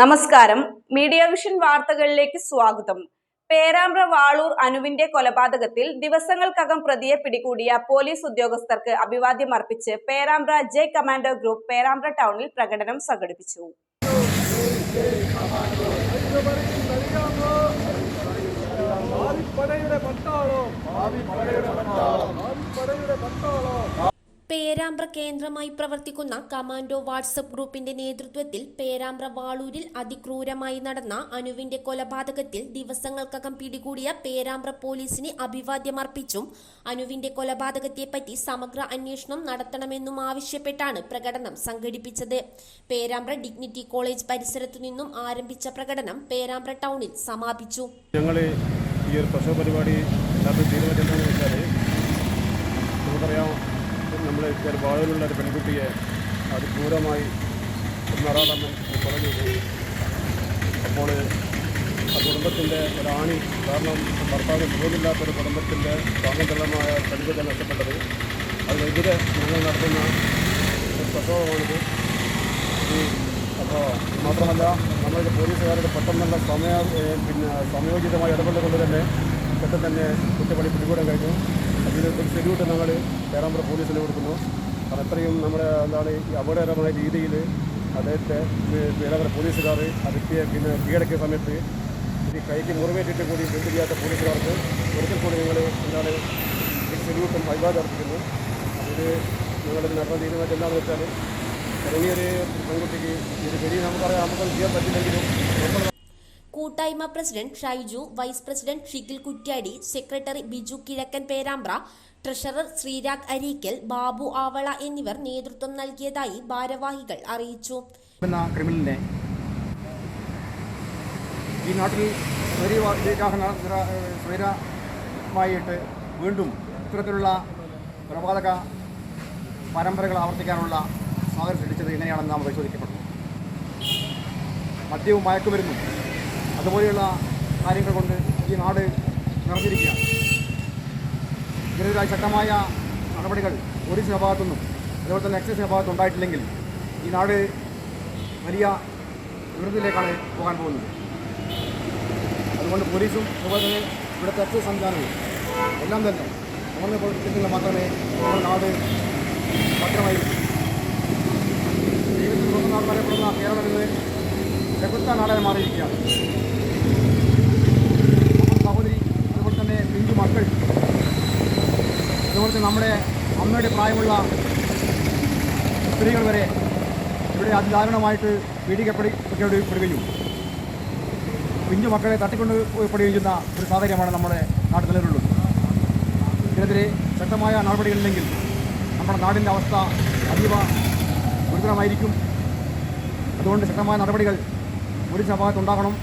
നമസ്കാരം. Media vision വാർത്തകളിലേക്ക് സ്വാഗതം. പേരാമ്പ്ര വാളൂർ അനുവിന്റെ കൊലപാതകത്തിൽ ദിവസങ്ങൾക്കകം പ്രതിയെ പിടികൂടിയ പോലീസ് ഉദ്യോഗസ്ഥർക്ക് അഭിവാദ്യം അർപ്പിച്ച് Perambra J commando group Perambra ടൗണിൽ പ്രകടനം സംഘടിപ്പിച്ചു. പേരാമ്പ്ര കേന്ദ്രമായി പ്രവർത്തിക്കുന്ന കമാൻഡോ വാട്സപ്പ് ഗ്രൂപ്പിന്റെ നേതൃത്വത്തിൽ പേരാമ്പ്ര വാളൂരിൽ അതിക്രൂരമായി നടന്ന അനുവിന്റെ കൊലപാതകത്തിൽ ദിവസങ്ങൾക്കകം പിടികൂടിയ പേരാമ്പ്ര പോലീസിന് അഭിവാദ്യമർപ്പിച്ചും അനുവിന്റെ കൊലപാതകത്തെപ്പറ്റി സമഗ്ര അന്വേഷണം നടത്തണമെന്നും ആവശ്യപ്പെട്ടാണ് പ്രകടനം സംഘടിപ്പിച്ചത്. പേരാമ്പ്ര ഡിഗ്നിറ്റി കോളേജ് പരിസരത്തു നിന്നും ആരംഭിച്ച പ്രകടനം പേരാമ്പ്ര ടൗണിൽ സമാപിച്ചു. ഈ ഒരു പരിപാടി വെച്ചാൽ നമുക്കറിയാം നമ്മൾ വാഴയിലുള്ള ഒരു പെൺകുട്ടിയെ അത് ക്രൂരമായി നറാതമ്മൻ പറഞ്ഞു. അപ്പോൾ ആ കുടുംബത്തിന്റെ ഒരാണി കാരണം ഭർത്താവ് സുഖമില്ലാത്തൊരു കുടുംബത്തിന്റെ സ്വാതന്ത്ര്യമായ പെൺകുട്ടി നഷ്ടപ്പെട്ടത്. അതിനെതിരെ ഞങ്ങൾ നടത്തുന്ന ഒരു പ്രസവമാണിത് അപ്പോൾ മാത്രമല്ല നമ്മളുടെ പോലീസുകാരുടെ പെട്ടെന്നുള്ള സമയ പിന്നെ സമയോചിതമായ ഇടപെടലുകൊണ്ട് തന്നെ പെട്ടെന്ന് തന്നെ കുറ്റപ്പണി പിടികൂടാൻ കഴിഞ്ഞു. അതിന് ഒരു സെല്യൂട്ട് ഞങ്ങൾ പേരാമ്പ്ര പോലീസിന് കൊടുക്കുന്നു. കാരണം അത്രയും നമ്മുടെ എന്താണ് ഈ അപകടകരമായ രീതിയിൽ അദ്ദേഹത്തെ പേരാമ്പ്ര പോലീസുകാർ അതിന്റെ പിന്നെ കീഴടക്കിയ സമയത്ത് ഇത് കൈക്ക് മുറിവേറ്റിട്ട് കൂടി ബന്ധുചെയ്യാത്ത പോലീസുകാർക്ക് ഒരിക്കൽ കൂടി ഞങ്ങൾ എന്താണ് ഈ സെല്യൂട്ടും അഭിവാദം അർപ്പിക്കുന്നു. അതിൽ ഞങ്ങൾ നടന്ന തീരുമാനം എന്താണെന്ന് വെച്ചാൽ ഇറങ്ങിയൊരു പെൺകുട്ടിക്ക് ഇത് വലിയ നമുക്കറിയാം നമുക്ക് ചെയ്യാൻ പറ്റില്ലെങ്കിലും നമ്മൾ കൂട്ടായ്മ president Shaiju vice president Shikhil Kuttiady secretary Biju Kizhakkan Perambra treasurer Sreerag Areekkal Babu Avala എന്നിവർ നേതൃത്വം നൽകിയതായി ഭാരവാഹികൾ അറിയിച്ചു. ക്രിമിനലിനെ ഈ നാട്ടിൽ സ്വൈരമായിട്ട് വീണ്ടും ഇത്തരത്തിലുള്ള കൊലപാതക പരമ്പരകൾ ആവർത്തിക്കാനുള്ള സാഹചര്യം സൃഷ്ടിച്ചത് എങ്ങനെയാണെന്ന് നാം പരിശോധിക്കപ്പെടുന്നു മദ്യവും മയക്കുമരുന്നും അതുപോലെയുള്ള കാര്യങ്ങൾ കൊണ്ട് ഈ നാട് നിറഞ്ഞിരിക്കുകയാണ്. ഇതിനെതിരായി ശക്തമായ നടപടികൾ പോലീസിന്റെ ഭാഗത്തുനിന്നും അതുപോലെ തന്നെ എക്സൈസിന്റെ ഭാഗത്തും ഉണ്ടായിട്ടില്ലെങ്കിൽ ഈ നാട് വലിയ ദുരന്തത്തിലേക്കാണ് പോകാൻ പോകുന്നത്. അതുകൊണ്ട് പോലീസും അതുപോലെ തന്നെ ഇവിടുത്തെ എക്സൈസ് സംവിധാനവും എല്ലാം തന്നെ അങ്ങനെ പ്രവർത്തിക്കുന്നെങ്കിൽ മാത്രമേ നാട് ഭദ്രമായി ദൈവത്തിൽ സ്വന്തം നാട് പറയപ്പെടുന്ന കേരളം നിന്ന് പ്രകൃത നാടായി മാറിയിരിക്കുകയാണ് നമ്മുടെ സഹോദരി അതുപോലെ തന്നെ പിഞ്ചു മക്കൾ അതുപോലെ തന്നെ നമ്മുടെ അമ്മയുടെ പ്രായമുള്ള സ്ത്രീകൾ വരെ ഇവിടെ അതിദാരുണമായിട്ട് പീഡിക്കപ്പെടുകയും കുഞ്ഞു മക്കളെ തട്ടിക്കൊണ്ട് പെടുകയും ഒരു സാഹചര്യമാണ് നമ്മുടെ നാട്ടിൽ നിലവിലുള്ളത് ഇതിനെതിരെ ശക്തമായ നടപടികളില്ലെങ്കിൽ നമ്മുടെ നാടിന്റെ അവസ്ഥ അതീവ ഗുരുതരമായിരിക്കും. അതുകൊണ്ട് ശക്തമായ നടപടികൾ പോലീസ് ഭാഗത്തുണ്ടാകണം